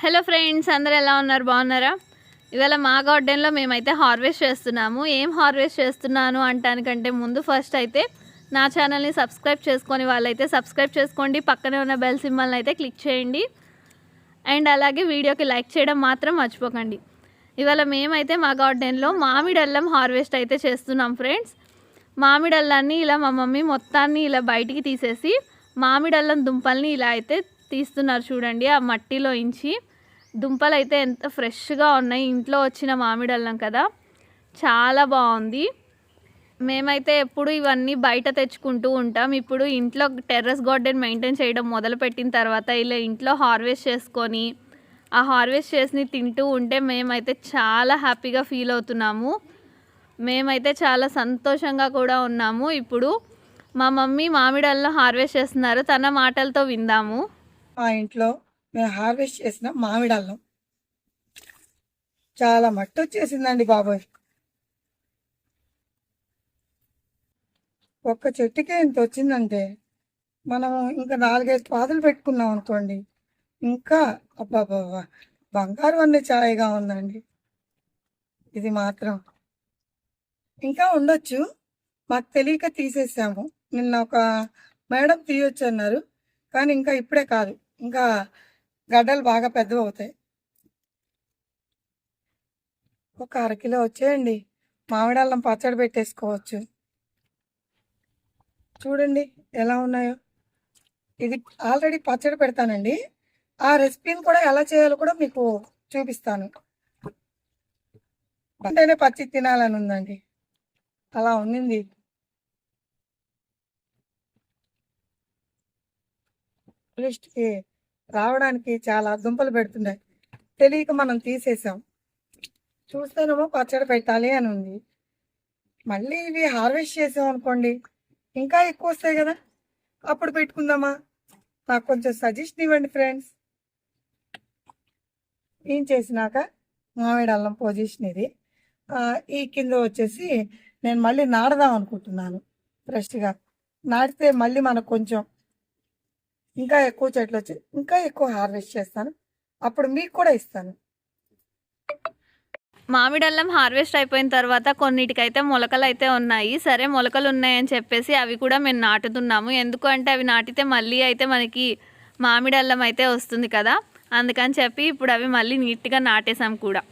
Hello friends అందరు ఎలా ఉన్నారు? బాగున్నారా? ఇవాళ మా గార్డెన్లో మేమైతే హార్వెస్ట్ చేస్తున్నాము. ఏం హార్వెస్ట్ చేస్తున్నాను అంటానికంటే ముందు ఫస్ట్ అయితే నా ఛానల్ని సబ్స్క్రైబ్ చేసుకొని వాళ్ళైతే సబ్స్క్రైబ్ చేసుకోండి. పక్కనే ఉన్న బెల్ సింబల్ని అయితే క్లిక్ చేయండి. అండ్ అలాగే వీడియోకి లైక్ చేయడం మాత్రం మర్చిపోకండి. ఇవాళ మేమైతే మా గార్డెన్లో మామిడి అల్లం హార్వెస్ట్ అయితే చేస్తున్నాం ఫ్రెండ్స్. మామిడి అల్లాన్ని ఇలా మా మమ్మీ మొత్తాన్ని ఇలా బయటికి తీసేసి మామిడి అల్లం దుంపల్ని ఇలా అయితే తీస్తున్నారు చూడండి ఆ మట్టిలో ఇంచి. దుంపలు అయితే ఎంత ఫ్రెష్గా ఉన్నాయి. ఇంట్లో వచ్చిన మామిడి అల్లం కదా. చాలా బాగుంది. మేమైతే ఎప్పుడు ఇవన్నీ బయట తెచ్చుకుంటూ ఉంటాం. ఇప్పుడు ఇంట్లో టెర్రస్ గార్డెన్ మెయింటైన్ చేయడం మొదలుపెట్టిన తర్వాత ఇలా ఇంట్లో హార్వెస్ట్ చేసుకొని ఆ హార్వెస్ట్ చేసి తింటూ ఉంటే మేమైతే చాలా హ్యాపీగా ఫీల్ అవుతున్నాము. మేమైతే చాలా సంతోషంగా కూడా ఉన్నాము. ఇప్పుడు మా మమ్మీ మామిడల్లో హార్వెస్ట్ చేస్తున్నారు. తన మాటలతో విందాము. మా ఇంట్లో మేము హార్వెస్ట్ చేసిన మామిడి అల్లం. చాలా మట్టి వచ్చేసిందండి బాబోయ్. ఒక్క చెట్టుకే ఇంత వచ్చిందంటే మనం ఇంకా నాలుగైదు పాదులు పెట్టుకున్నాం అనుకోండి ఇంకా అబ్బాబాబా బంగారు అన్నీ ఛాయగా ఉందండి. ఇది మాత్రం. ఇంకా ఉండొచ్చు. మాకు తెలియక తీసేసాము. నిన్న ఒక మేడం తీయొచ్చు అన్నారు కానీ ఇంకా ఇప్పుడే కాదు. ఇంకా గడ్డలు బాగా పెద్దవి అవుతాయి. ఒక అరకిలో వచ్చేయండి. మామిడి అల్లం పచ్చడి పెట్టేసుకోవచ్చు. చూడండి ఎలా ఉన్నాయో. ఇది ఆల్రెడీ పచ్చడి పెడతానండి. ఆ రెసిపీని కూడా ఎలా చేయాలో కూడా మీకు చూపిస్తాను. అంటేనే పచ్చి తినాలని ఉందండి. అలా ఉండింది లిస్ట్కి రావడానికి చాలా దుంపలు పెడుతున్నాయి. తెలియక మనం తీసేసాం. చూస్తేనేమో పచ్చడి పెట్టాలి అని ఉంది. మళ్ళీ ఇవి హార్వెస్ట్ చేసాం అనుకోండి ఇంకా ఎక్కువ వస్తాయి కదా. అప్పుడు పెట్టుకుందామా? నాకు కొంచెం సజెషన్ ఇవ్వండి ఫ్రెండ్స్. ఏం చేసినాక మామిడి అల్లం పొజిషన్ ఇది. ఈ కింద వచ్చేసి నేను మళ్ళీ నాడదాం అనుకుంటున్నాను. ఫ్రెష్గా నాటితే మళ్ళీ మనకు కొంచెం ఇంకా ఎక్కువ చెట్లు వచ్చి ఇంకా ఎక్కువ హార్వెస్ట్ చేస్తాను. అప్పుడు మీకు కూడా ఇస్తాను. మామిడల్లం హార్వెస్ట్ అయిపోయిన తర్వాత కొన్నిటికైతే మొలకలు అయితే ఉన్నాయి. సరే మొలకలు ఉన్నాయని చెప్పేసి అవి కూడా మేము నాటుతున్నాము. ఎందుకంటే అవి నాటితే మళ్ళీ అయితే మనకి మామిడల్లం అయితే వస్తుంది కదా. అందుకని చెప్పి ఇప్పుడు అవి మళ్ళీ నీట్గా నాటేసాం కూడా.